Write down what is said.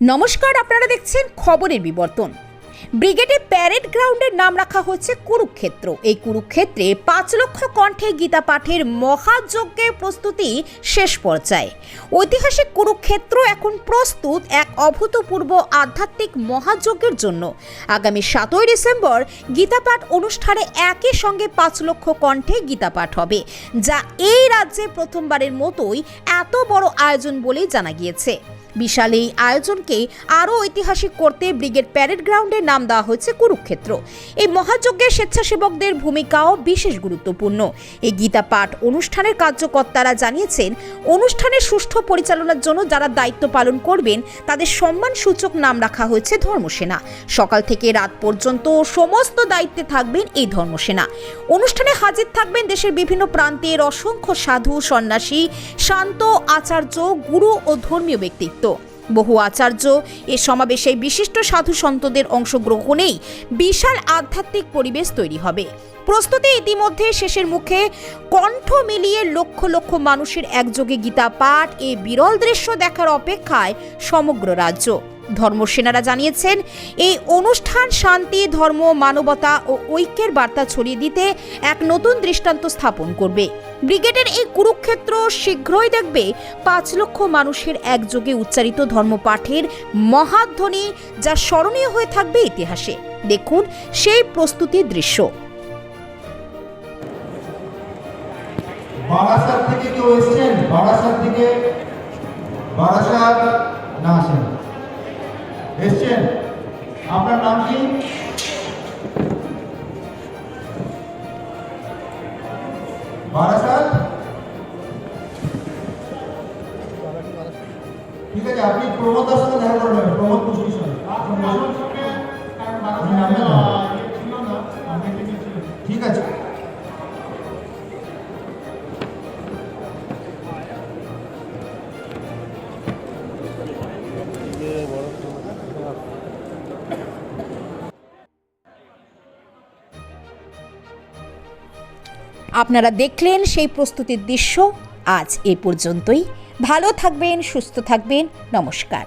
নমস্কার, আপনারা দেখছেন খবরের বিবর্তন। ব্রিগেডে প্যারেড গ্রাউন্ডের নাম রাখা হচ্ছে কুরুক্ষেত্র। এই কুরুক্ষেত্রে পাঁচ লক্ষ কণ্ঠে গীতা পাঠের মহাযজ্ঞের প্রস্তুতি শেষ পর্যায়ে। ঐতিহাসিক কুরুক্ষেত্র এখন প্রস্তুত এক অভূতপূর্ব আধ্যাত্মিক মহাযজ্ঞের জন্য। আগামী সাতই ডিসেম্বর গীতা পাঠ অনুষ্ঠানে একই সঙ্গে পাঁচ লক্ষ কণ্ঠে গীতা পাঠ হবে, যা এই রাজ্যে প্রথমবারের মতোই এত বড় আয়োজন বলেই জানা গিয়েছে। বিশাল এই আয়োজনকে আরও ঐতিহাসিক করতে ব্রিগেড প্যারেড গ্রাউন্ডের নাম দেওয়া হয়েছে কুরুক্ষেত্র। এই মহাযজ্ঞের স্বেচ্ছাসেবকদের ভূমিকাও বিশেষ গুরুত্বপূর্ণ। এই গীতা পাঠ অনুষ্ঠানের কার্যকর্তারা জানিয়েছেন, অনুষ্ঠানের সুষ্ঠু পরিচালনার জন্য যারা দায়িত্ব পালন করবেন, তাদের সম্মান সূচক নাম রাখা হয়েছে ধর্মসেনা। সকাল থেকে রাত পর্যন্ত সমস্ত দায়িত্বে থাকবেন এই ধর্মসেনা। অনুষ্ঠানে হাজির থাকবেন দেশের বিভিন্ন প্রান্তের অসংখ্য সাধু, সন্ন্যাসী, শান্ত, আচার্য, গুরু ও ধর্মীয় ব্যক্তিত্ব। বহু আচার্য এ সমাবেশে বিশিষ্ট সাধু সন্তদের অংশগ্রহণেই বিশাল আধ্যাত্মিক পরিবেশ তৈরি হবে। প্রস্তুতি ইতিমধ্যে শেষের মুখে কণ্ঠ মিলিয়ে লক্ষ লক্ষ মানুষের একযোগে গীতা পাঠ এ বিরল দৃশ্য দেখার অপেক্ষায় সমগ্র রাজ্য। ধর্মসেনারা জানিয়েছেন, এই অনুষ্ঠান শান্তি, ধর্ম, মানবতা ও ঐক্যের বার্তা ছড়িয়ে দিতে এক নতুন দৃষ্টান্ত স্থাপন করবে। ব্রিগেডের এই কুরুক্ষেত্র শীঘ্রই দেখবে পাঁচ লক্ষ মানুষের একযোগে উচ্চারিত ধর্মপাঠের মহাধ্বনি যা স্মরণীয় হয়ে থাকবে ইতিহাসে। দেখুন সেই প্রস্তুতির দৃশ্য। বারাসাত থেকে কেউ এসছেন? বারাসাত থেকে বারাসাত না আসেন। এসছেন। আপনার নাম কি? বারাসাত ঠিক আছে আপনি প্রমোদার সাথে দেখা করবেন প্রমোদ পুষ্টির সাথে। আপনারা দেখলেন সেই প্রস্তুতির দৃশ্য আজ এ পর্যন্তই। ভালো থাকবেন সুস্থ থাকবেন। নমস্কার।